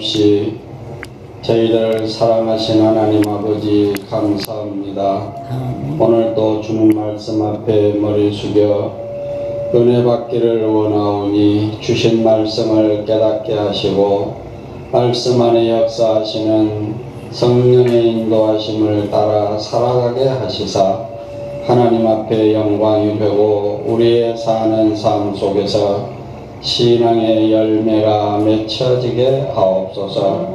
없이 저희를 사랑하신 하나님 아버지 감사합니다. 오늘도 주님 말씀 앞에 머리 숙여 은혜 받기를 원하오니 주신 말씀을 깨닫게 하시고 말씀 안에 역사하시는 성령의 인도하심을 따라 살아가게 하시사 하나님 앞에 영광이 되고 우리의 사는 삶 속에서 신앙의 열매가 맺혀지게 하옵소서.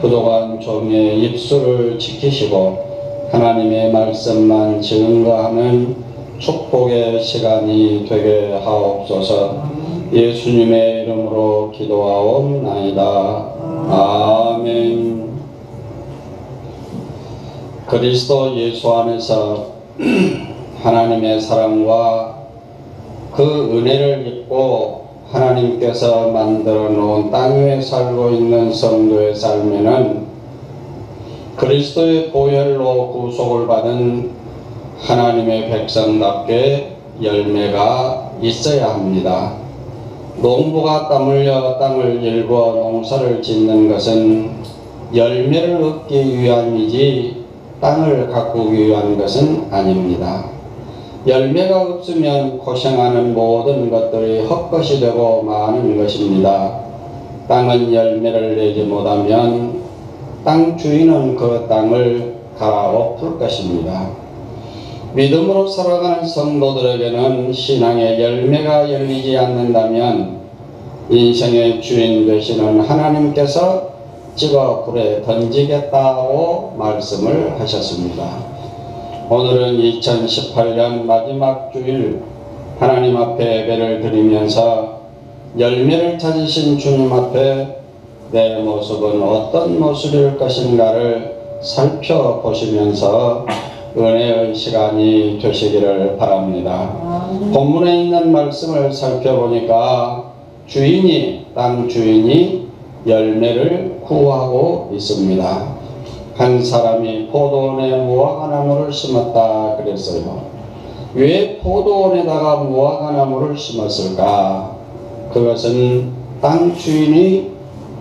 부족한 종의 입술을 지키시고 하나님의 말씀만 증거하는 축복의 시간이 되게 하옵소서. 예수님의 이름으로 기도하옵나이다. 아멘. 그리스도 예수 안에서 하나님의 사랑과 그 은혜를 입고 하나님께서 만들어 놓은 땅 위에 살고 있는 성도의 삶에는 그리스도의 보혈로 구속을 받은 하나님의 백성답게 열매가 있어야 합니다. 농부가 땀 흘려 땅을 일궈 농사를 짓는 것은 열매를 얻기 위함이지 땅을 가꾸기 위한 것은 아닙니다. 열매가 없으면 고생하는 모든 것들이 헛것이 되고 마는 것입니다. 땅은 열매를 내지 못하면 땅 주인은 그 땅을 갈아엎을 것입니다. 믿음으로 살아가는 성도들에게는 신앙의 열매가 열리지 않는다면 인생의 주인 되시는 하나님께서 찍어 불에 던지겠다고 말씀을 하셨습니다. 오늘은 2018년 마지막 주일 하나님 앞에 예배를 드리면서 열매를 찾으신 주님 앞에 내 모습은 어떤 모습일 것인가를 살펴보시면서 은혜의 시간이 되시기를 바랍니다. 본문에 있는 말씀을 살펴보니까 주인이 땅 주인이 열매를 구하고 있습니다. 한 사람이 포도원에 무화과나무를 심었다 그랬어요. 왜 포도원에다가 무화과나무를 심었을까? 그것은 땅 주인이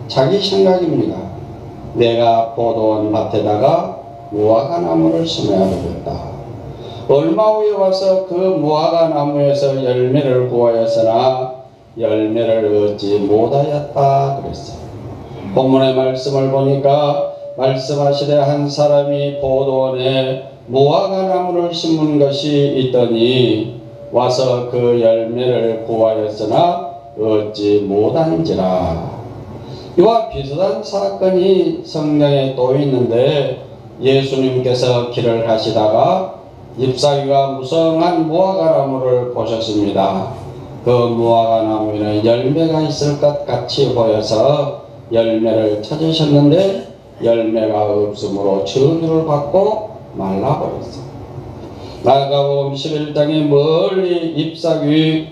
자기 생각입니다. 내가 포도원 밭에다가 무화과나무를 심어야 되겠다. 얼마 후에 와서 그 무화과나무에서 열매를 구하였으나 열매를 얻지 못하였다 그랬어요. 본문의 말씀을 보니까 말씀하시되 한 사람이 포도원에 무화과 나무를 심은 것이 있더니 와서 그 열매를 구하였으나 얻지 못한지라. 이와 비슷한 사건이 성경에 또 있는데 예수님께서 길을 가시다가 잎사귀가 무성한 무화과 나무를 보셨습니다. 그 무화과 나무에는 열매가 있을 것 같이 보여서 열매를 찾으셨는데 열매가 없으므로 저주를 받고 말라버렸어. 마가복음 11장에 멀리 잎사귀가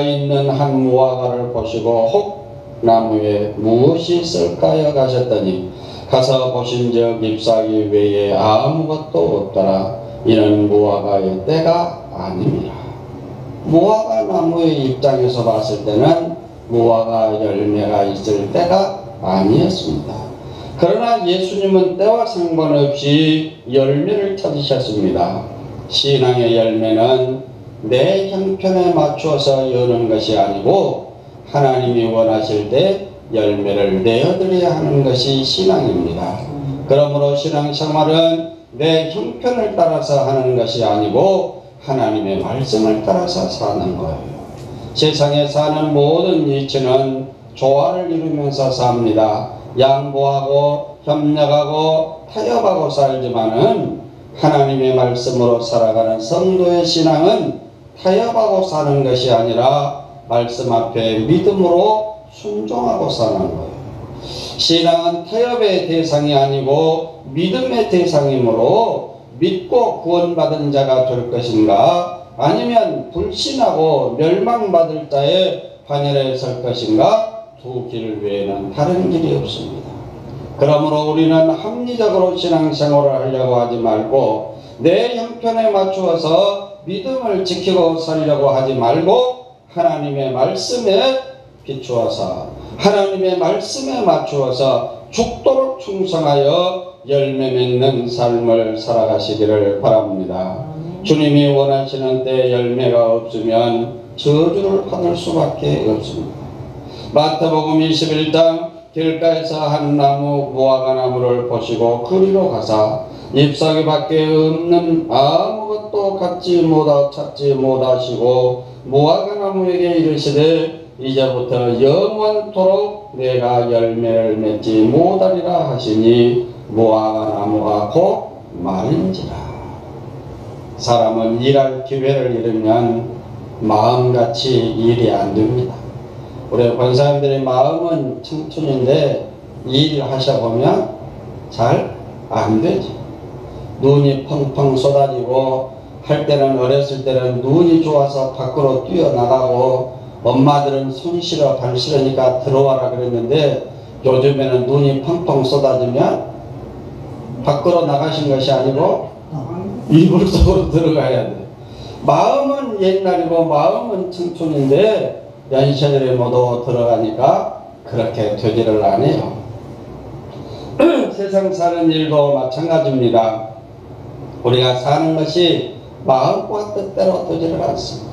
있는 한 무화과를 보시고 혹 나무에 무엇이 있을까요 가셨더니 가서 보신즉 잎사귀 외에 아무것도 없더라. 이는 무화과의 때가 아닙니다. 무화과 나무의 입장에서 봤을 때는 무화과 열매가 있을 때가 아니었습니다. 그러나 예수님은 때와 상관없이 열매를 찾으셨습니다. 신앙의 열매는 내 형편에 맞추어서 여는 것이 아니고 하나님이 원하실 때 열매를 내어드려야 하는 것이 신앙입니다. 그러므로 신앙생활은 내 형편을 따라서 하는 것이 아니고 하나님의 말씀을 따라서 사는 거예요. 세상에 사는 모든 이치는 조화를 이루면서 삽니다. 양보하고 협력하고 타협하고 살지만은 하나님의 말씀으로 살아가는 성도의 신앙은 타협하고 사는 것이 아니라 말씀 앞에 믿음으로 순종하고 사는 거예요. 신앙은 타협의 대상이 아니고 믿음의 대상이므로 믿고 구원받은 자가 될 것인가 아니면 불신하고 멸망받을 자의 반열에 설 것인가 두 길 외에는 다른 길이 없습니다. 그러므로 우리는 합리적으로 신앙생활을 하려고 하지 말고 내 형편에 맞추어서 믿음을 지키고 살려고 하지 말고 하나님의 말씀에 비추어서 하나님의 말씀에 맞추어서 죽도록 충성하여 열매 맺는 삶을 살아가시기를 바랍니다. 주님이 원하시는 때 열매가 없으면 저주를 받을 수밖에 없습니다. 마태복음 21장 길가에서 한 나무 무화과 나무를 보시고 그리로 가사 잎사귀 밖에 없는 아무것도 갖지 못하 찾지 못하시고 무화과 나무에게 이르시되 이제부터 영원토록 내가 열매를 맺지 못하리라 하시니 무화과 나무가 곧 말인지라 사람은 일할 기회를 잃으면 마음같이 일이 안 됩니다. 우리 권사님들의 마음은 청춘인데 일을 하셔 보면 잘 안 되지. 눈이 펑펑 쏟아지고 할 때는 어렸을 때는 눈이 좋아서 밖으로 뛰어나가고 엄마들은 손 실어 발 실으니까 들어와라 그랬는데 요즘에는 눈이 펑펑 쏟아지면 밖으로 나가신 것이 아니고 이불 속으로 들어가야 돼. 마음은 옛날이고 마음은 청춘인데 연세들이 모두 들어가니까 그렇게 되지를 않아요. 세상 사는 일도 마찬가지입니다. 우리가 사는 것이 마음과 뜻대로 되지를 않습니다.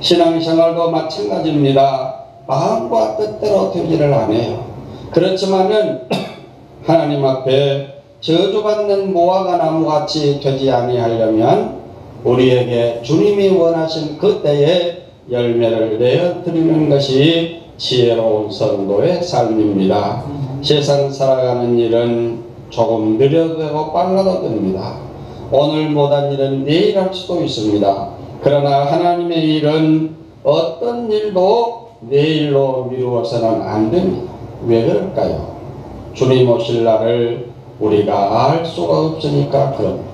신앙생활도 마찬가지입니다. 마음과 뜻대로 되지를 않아요. 그렇지만은 하나님 앞에 저주받는 무화과 나무같이 되지 아니하려면 우리에게 주님이 원하신 그때에 열매를 내어 드리는 것이 지혜로운 성도의 삶입니다. 세상 살아가는 일은 조금 느려도 되고 빨라도 됩니다. 오늘 못한 일은 내일 할 수도 있습니다. 그러나 하나님의 일은 어떤 일도 내일로 미루어서는 안 됩니다. 왜 그럴까요? 주님 오실 날을 우리가 알 수가 없으니까 그럽니다.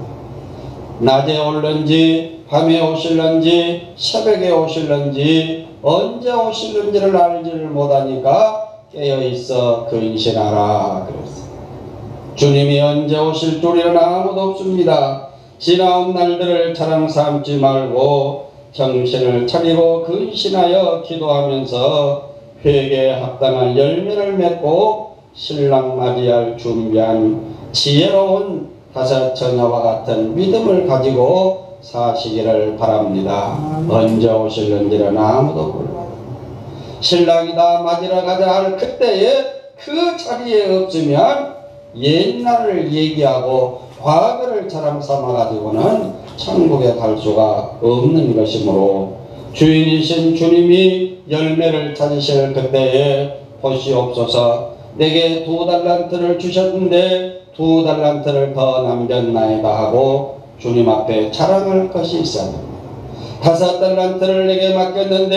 낮에 올는지 밤에 오실는지 새벽에 오실는지 언제 오실는지를 알지를 못하니까 깨어 있어 근신하라 그랬어요. 주님이 언제 오실 줄이는 아무도 없습니다. 지나온 날들을 자랑 삼지 말고 정신을 차리고 근신하여 기도하면서 회개에 합당한 열매를 맺고 신랑 맞이할 준비한 지혜로운 다섯 처녀와 같은 믿음을 가지고 사시기를 바랍니다. 언제 오실는지는 아무도 몰라요. 신랑이 다 맞으러 가자 할 그때에 그 자리에 없으면 옛날을 얘기하고 과거를 자랑 삼아 가지고는 천국에 갈 수가 없는 것이므로 주인이신 주님이 열매를 찾으실 그때에 보시옵소서 내게 두 달란트를 주셨는데 두 달란트를 더 남겼나이다 하고 주님 앞에 자랑할 것이 있어야 됩니다. 다섯 달란트를 내게 맡겼는데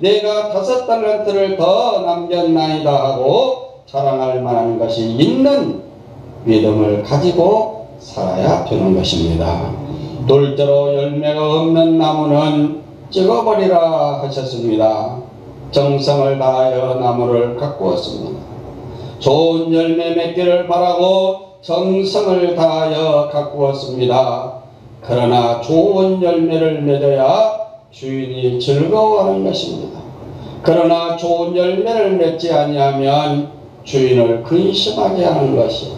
내가 다섯 달란트를 더 남겼나이다 하고 자랑할 만한 것이 있는 믿음을 가지고 살아야 되는 것입니다. 돌대로 열매가 없는 나무는 찍어버리라 하셨습니다. 정성을 다하여 나무를 가꾸었습니다. 좋은 열매 맺기를 바라고 정성을 다하여 가꾸었습니다. 그러나 좋은 열매를 맺어야 주인이 즐거워하는 것입니다. 그러나 좋은 열매를 맺지 아니하면 주인을 근심하게 하는 것이요.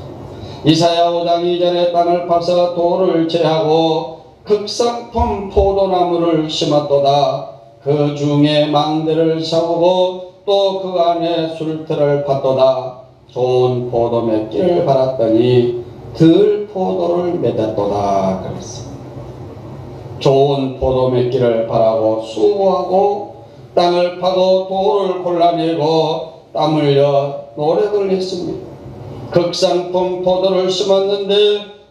이사야 5장 2절에 땅을 파서 돌을 제하고 극상품 포도나무를 심었도다. 그 중에 망대를 세우고 또 그 안에 술틀을 팠도다. 좋은 포도 맺기를 바랐더니 들 포도를 맺었도다. 그랬어. 좋은 포도 맺기를 바라고 수고하고 땅을 파고 돌을 골라내고 땀 흘려 노력을 했습니다. 극상품 포도를 심었는데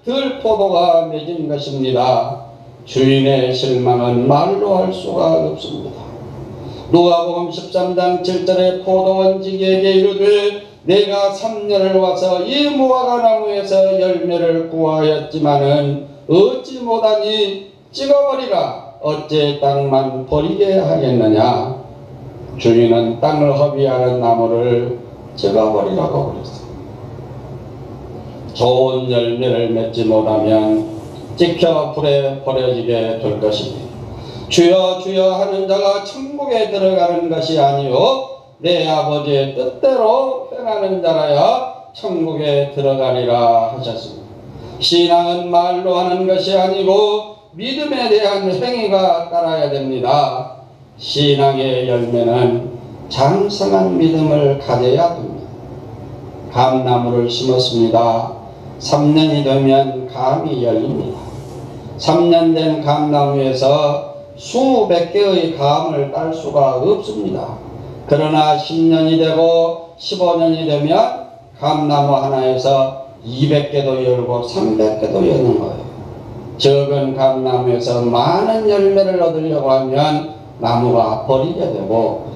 들 포도가 맺은 것입니다. 주인의 실망은 말로 할 수가 없습니다. 누가복음 13장 7절에 포도원지기에게 이르되 내가 3년을 와서 이 무화과 나무에서 열매를 구하였지만은 얻지 못하니 찍어버리라. 어째 땅만 버리게 하겠느냐? 주인은 땅을 허비하는 나무를 찍어버리라고 그랬어요 좋은 열매를 맺지 못하면 찍혀 불에 버려지게 될 것입니다 주여 주여 하는 자가 천국에 들어가는 것이 아니요 내 아버지의 뜻대로 행하는 자라야 천국에 들어가리라 하셨습니다. 신앙은 말로 하는 것이 아니고 믿음에 대한 행위가 따라야 됩니다. 신앙의 열매는 장성한 믿음을 가져야 됩니다. 감나무를 심었습니다. 3년이 되면 감이 열립니다. 3년 된 감나무에서 수백 개의 감을 딸 수가 없습니다. 그러나 10년이 되고 15년이 되면 감나무 하나에서 200개도 열고 300개도 여는 거예요. 적은 감나무에서 많은 열매를 얻으려고 하면 나무가 버리게 되고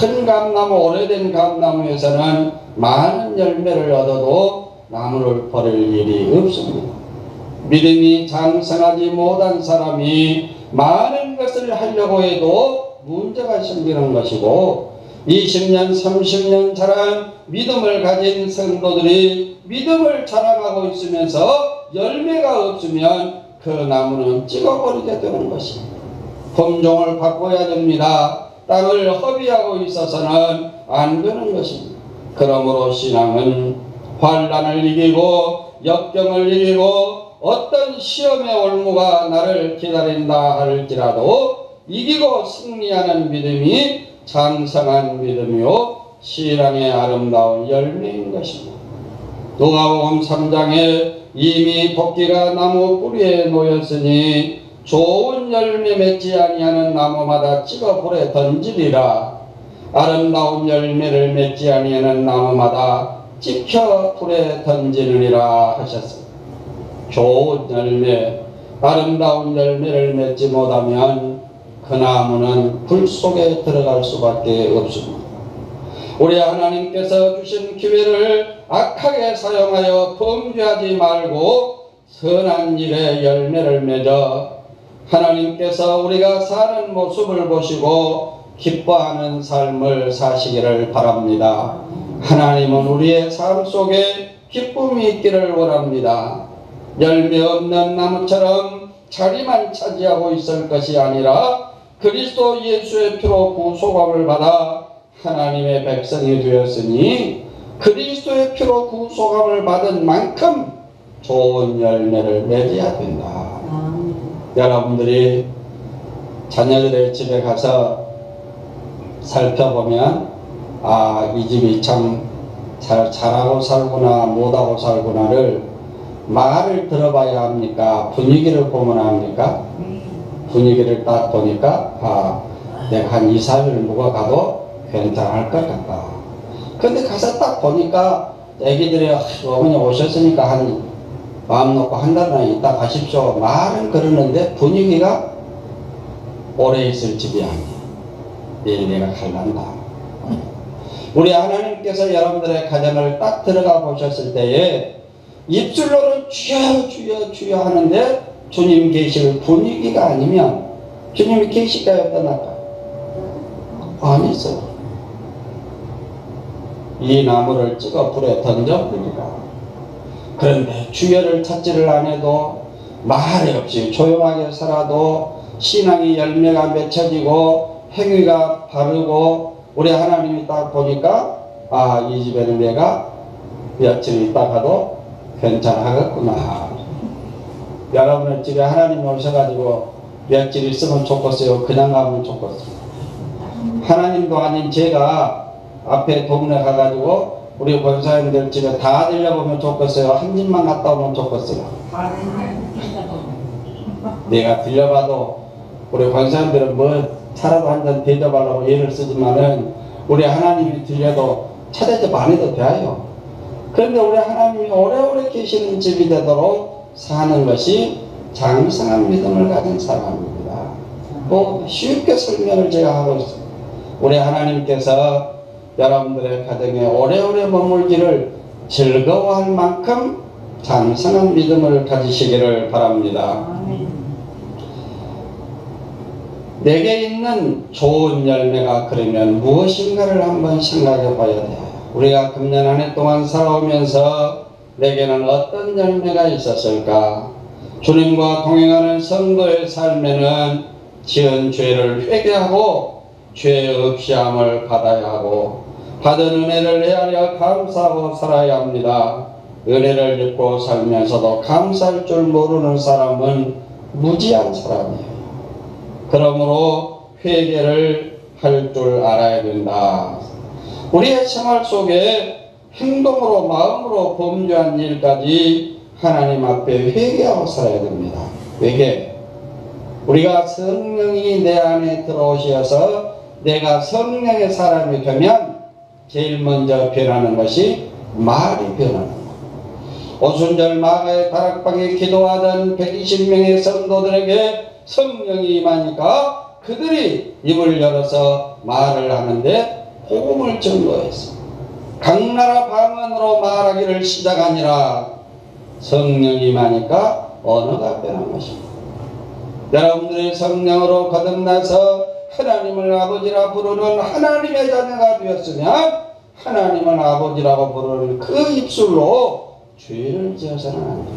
큰 감나무 오래된 감나무에서는 많은 열매를 얻어도 나무를 버릴 일이 없습니다. 믿음이 장성하지 못한 사람이 많은 것을 하려고 해도 문제가 생기는 것이고 20년, 30년 자란 믿음을 가진 성도들이 믿음을 자랑하고 있으면서 열매가 없으면 그 나무는 찍어버리게 되는 것입니다. 품종을 바꿔야 됩니다. 땅을 허비하고 있어서는 안 되는 것입니다. 그러므로 신앙은 환란을 이기고 역경을 이기고 어떤 시험의 올무가 나를 기다린다 할지라도 이기고 승리하는 믿음이 장성한 믿음이요 신앙의 아름다운 열매인 것입니다. 누가복음 3장에 이미 도끼가 나무 뿌리에 놓였으니 좋은 열매 맺지 아니하는 나무마다 찍어 불에 던지리라 아름다운 열매를 맺지 아니하는 나무마다 찍혀 불에 던지느니라 하셨습니다. 좋은 열매, 아름다운 열매를 맺지 못하면 그 나무는 불 속에 들어갈 수밖에 없습니다. 우리 하나님께서 주신 기회를 악하게 사용하여 범죄하지 말고 선한 일에 열매를 맺어 하나님께서 우리가 사는 모습을 보시고 기뻐하는 삶을 사시기를 바랍니다. 하나님은 우리의 삶 속에 기쁨이 있기를 원합니다. 열매 없는 나무처럼 자리만 차지하고 있을 것이 아니라 그리스도 예수의 피로 구속함을 받아 하나님의 백성이 되었으니 그리스도의 피로 구속함을 받은 만큼 좋은 열매를 맺어야 된다. 여러분들이 자녀들의 집에 가서 살펴보면 아, 이 집이 참 잘, 잘하고 살구나, 못하고 살구나를 말을 들어봐야 합니까? 분위기를 보면 합니까? 분위기를 딱 보니까, 아, 내가 한 2, 3일 묵어가도 괜찮을 것 같다. 근데 가서 딱 보니까 애기들이 아, 어머니 오셨으니까 한 마음 놓고 한 달만 있다 가십시오. 말은 그러는데 분위기가 오래 있을 집이 아니야. 내일 내가 갈란다. 우리 하나님께서 여러분들의 가정을 딱 들어가 보셨을 때에 입술로는 주여 주여 주여 하는데 주님 계실 분위기가 아니면 주님이 계실까요 떠날까요? 아니죠. 이 나무를 찍어 불에 던져버리라. 그런데 주여를 찾지를 안 해도 말이 없이 조용하게 살아도 신앙이 열매가 맺혀지고 행위가 바르고 우리 하나님이 딱 보니까 아 이 집에는 내가 며칠 있다가도 괜찮하겠구나. 여러분의 집에 하나님 오셔가지고 며칠 있으면 좋겠어요. 그냥 가면 좋겠어요. 하나님도 아닌 제가 앞에 동네 가가지고 우리 권사님들 집에 다 들려보면 좋겠어요. 한 집만 갔다 오면 좋겠어요. 내가 들려봐도 우리 권사님들은 뭐 차라도 한 잔 대접하려고 예를 쓰지만은 우리 하나님이 들려도 차대접 안 해도 돼요. 그런데 우리 하나님이 오래오래 계시는 집이 되도록 사는 것이 장성한 믿음을 가진 사람입니다. 뭐 쉽게 설명을 제가 하고 있습니다. 우리 하나님께서 여러분들의 가정에 오래오래 머물기를 즐거워할 만큼 장성한 믿음을 가지시기를 바랍니다. 내게 있는 좋은 열매가 그러면 무엇인가를 한번 생각해 봐야 돼요. 우리가 금년 한 해 동안 살아오면서 내게는 어떤 열매가 있었을까? 주님과 동행하는 성도의 삶에는 지은 죄를 회개하고 죄 없이 함을 받아야 하고 받은 은혜를 헤아려 감사하고 살아야 합니다. 은혜를 입고 살면서도 감사할 줄 모르는 사람은 무지한 사람이에요. 그러므로 회개를 할 줄 알아야 된다. 우리의 생활 속에 행동으로 마음으로 범죄한 일까지 하나님 앞에 회개하고 살아야 됩니다. 회개. 우리가 성령이 내 안에 들어오셔서 내가 성령의 사람이 되면 제일 먼저 변하는 것이 말이 변하는 것. 오순절 마가의 다락방에 기도하던 120명의 성도들에게 성령이 임하니까 그들이 입을 열어서 말을 하는데 복음을 전도했어. 각 나라 방언으로 말하기를 시작하니라 성령이 임하니까 언어가 변한 것입니다. 여러분들이 성령으로 거듭나서 하나님을 아버지라 부르는 하나님의 자녀가 되었으면 하나님을 아버지라고 부르는 그 입술로 죄를 지어서는 안 돼요.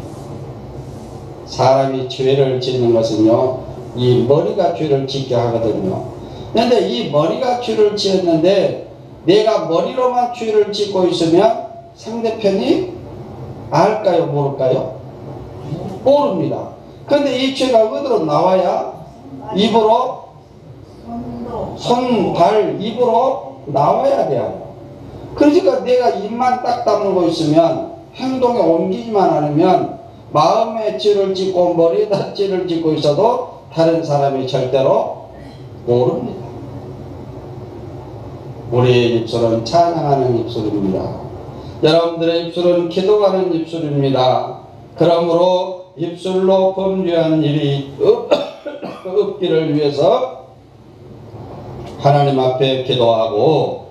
사람이 죄를 짓는 것은요, 이 머리가 죄를 짓게 하거든요. 그런데 이 머리가 죄를 지었는데 내가 머리로만 죄를 짓고 있으면 상대편이 알까요, 모를까요? 모릅니다. 근데 이 죄가 어디로 나와야 입으로 손, 발, 입으로 나와야 돼요. 그러니까 내가 입만 딱 다물고 있으면 행동에 옮기지만 않으면 마음에 죄를 짓고 머리에다 죄를 짓고 있어도 다른 사람이 절대로 모릅니다. 우리의 입술은 찬양하는 입술입니다. 여러분들의 입술은 기도하는 입술입니다. 그러므로 입술로 범죄한 일이 없, 없기를 위해서 하나님 앞에 기도하고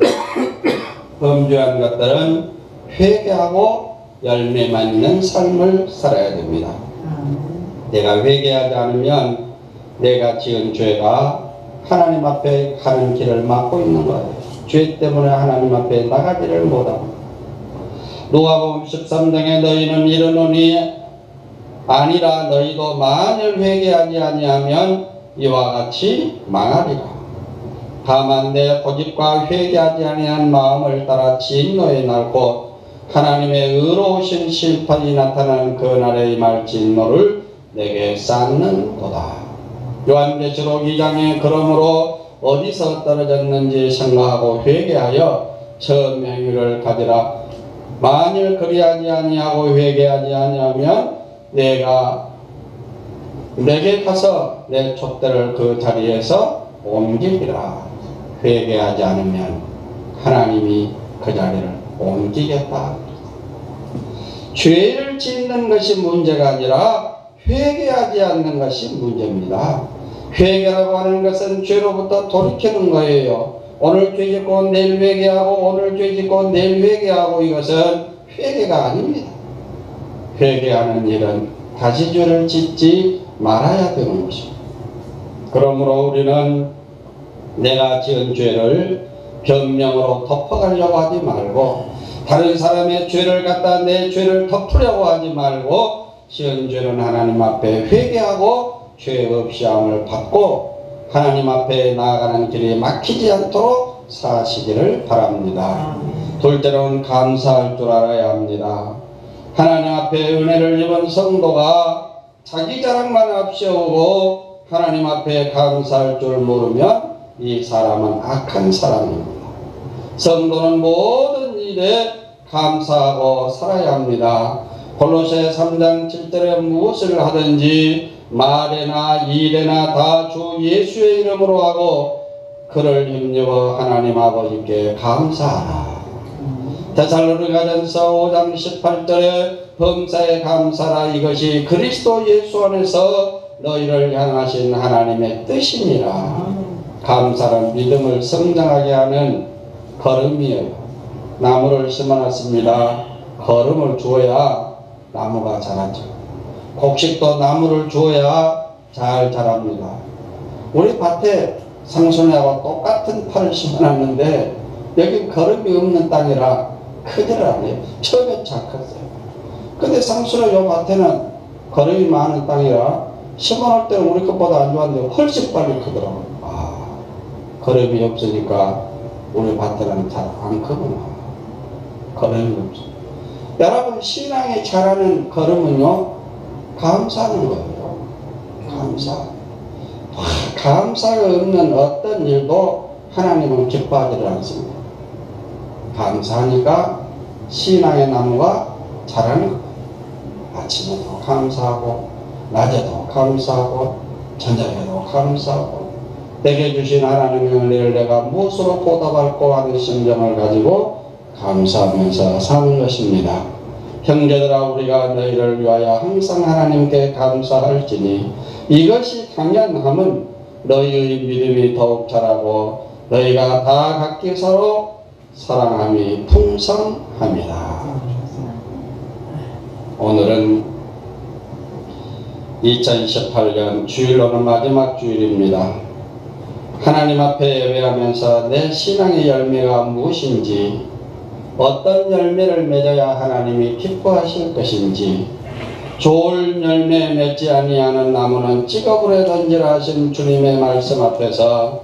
범죄한 것들은 회개하고 열매 맺는 삶을 살아야 됩니다. 내가 회개하지 않으면 내가 지은 죄가 하나님 앞에 가는 길을 막고 있는 거예요. 죄 때문에 하나님 앞에 나가지를 못합니다. 누가복음 13장에 너희는 이르노니 아니라 너희도 만일 회개하지 아니하면 이와 같이 망하리라. 다만 내 고집과 회개하지 아니한 마음을 따라 진노에 날고 하나님의 의로우신 심판이 나타나는 그 날에 임할 진노를 내게 쌓는도다. 요한계시록 2장에 그러므로 어디서 떨어졌는지 생각하고 회개하여 처음 행위를 가지라. 만일 그리하지 아니하고 회개하지 아니하면 내가 내게 가서 내 촛대를 그 자리에서 옮기리라. 회개하지 않으면 하나님이 그 자리를 옮기겠다. 죄를 짓는 것이 문제가 아니라 회개하지 않는 것이 문제입니다. 회개라고 하는 것은 죄로부터 돌이키는 거예요. 오늘 죄 짓고 내일 회개하고 오늘 죄 짓고 내일 회개하고 이것은 회개가 아닙니다. 회개하는 일은 다시 죄를 짓지 말아야 되는 것입니다. 그러므로 우리는 내가 지은 죄를 변명으로 덮어가려고 하지 말고 다른 사람의 죄를 갖다 내 죄를 덮으려고 하지 말고 지은 죄는 하나님 앞에 회개하고 죄 없이 함을 받고 하나님 앞에 나아가는 길이 막히지 않도록 사시기를 바랍니다. 둘째로는 감사할 줄 알아야 합니다. 하나님 앞에 은혜를 입은 성도가 자기 자랑만 앞세우고 하나님 앞에 감사할 줄 모르면 이 사람은 악한 사람입니다. 성도는 모든 일에 감사하고 살아야 합니다. 골로새 3장 7절에 무엇을 하든지 말에나 일에나 다 주 예수의 이름으로 하고 그를 힘입어 하나님 아버지께 감사하라. 데살로니가전서 5장 18절에 범사에 감사라 이것이 그리스도 예수 안에서 너희를 향하신 하나님의 뜻이니라. 감사는 믿음을 성장하게 하는 걸음이에요. 나무를 심어놨습니다. 걸음을 주어야 나무가 자라죠. 곡식도 나무를 주어야 잘 자랍니다. 우리 밭에 상순이하고 똑같은 팔을 심어놨는데 여기 걸음이 없는 땅이라 않아요. 처음에 작았어요. 근데 상순이 요 밭에는 걸음이 많은 땅이라 심어놓을 때는 우리 것보다 안 좋았는데 훨씬 빨리 크더라고요. 아, 걸음이 없으니까 우리 밭들은 잘안 크구나. 걸음이 없어. 여러분 신앙에 잘하는 걸음은요 감사하는 거예요. 감사. 아, 감사가 없는 어떤 일도 하나님은 기뻐하지를 않습니다. 감사하니까 신앙의 나무가 자라는 거예요. 아침에도 감사하고 낮에도 감사하고 저녁에도 감사하고 내게 주신 하나님의 은혜를 내가 무엇으로 보답할고 하는 심정을 가지고 감사하면서 사는 것입니다. 형제들아 우리가 너희를 위하여 항상 하나님께 감사할지니 이것이 당연함은 너희의 믿음이 더욱 자라고 너희가 다 각기 서로 사랑함이 풍성합니다. 오늘은 2018년 주일로는 마지막 주일입니다. 하나님 앞에 예배하면서 내 신앙의 열매가 무엇인지, 어떤 열매를 맺어야 하나님이 기뻐하실 것인지, 좋은 열매 맺지 아니하는 나무는 찌꺼불에 던지라 하신 주님의 말씀 앞에서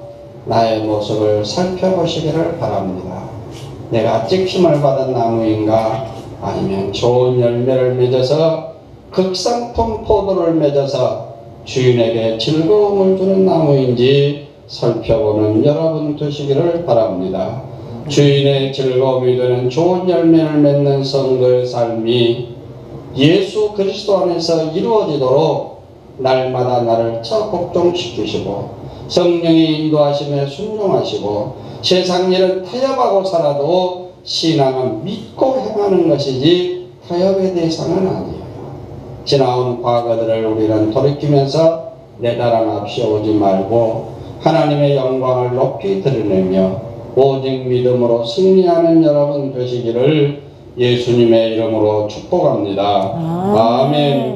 나의 모습을 살펴보시기를 바랍니다. 내가 찍힘을 받은 나무인가 아니면 좋은 열매를 맺어서 극상품 포도를 맺어서 주인에게 즐거움을 주는 나무인지 살펴보는 여러분 되시기를 바랍니다. 주인의 즐거움이 되는 좋은 열매를 맺는 성도의 삶이 예수 그리스도 안에서 이루어지도록 날마다 나를 처복종시키시고 성령의 인도하심에 순종하시고 세상 일은 타협하고 살아도 신앙은 믿고 행하는 것이지 타협의 대상은 아니에요. 지나온 과거들을 우리는 돌이키면서 내 나라 앞세우지 말고 하나님의 영광을 높이 드러내며 오직 믿음으로 승리하는 여러분 되시기를 예수님의 이름으로 축복합니다. 아멘.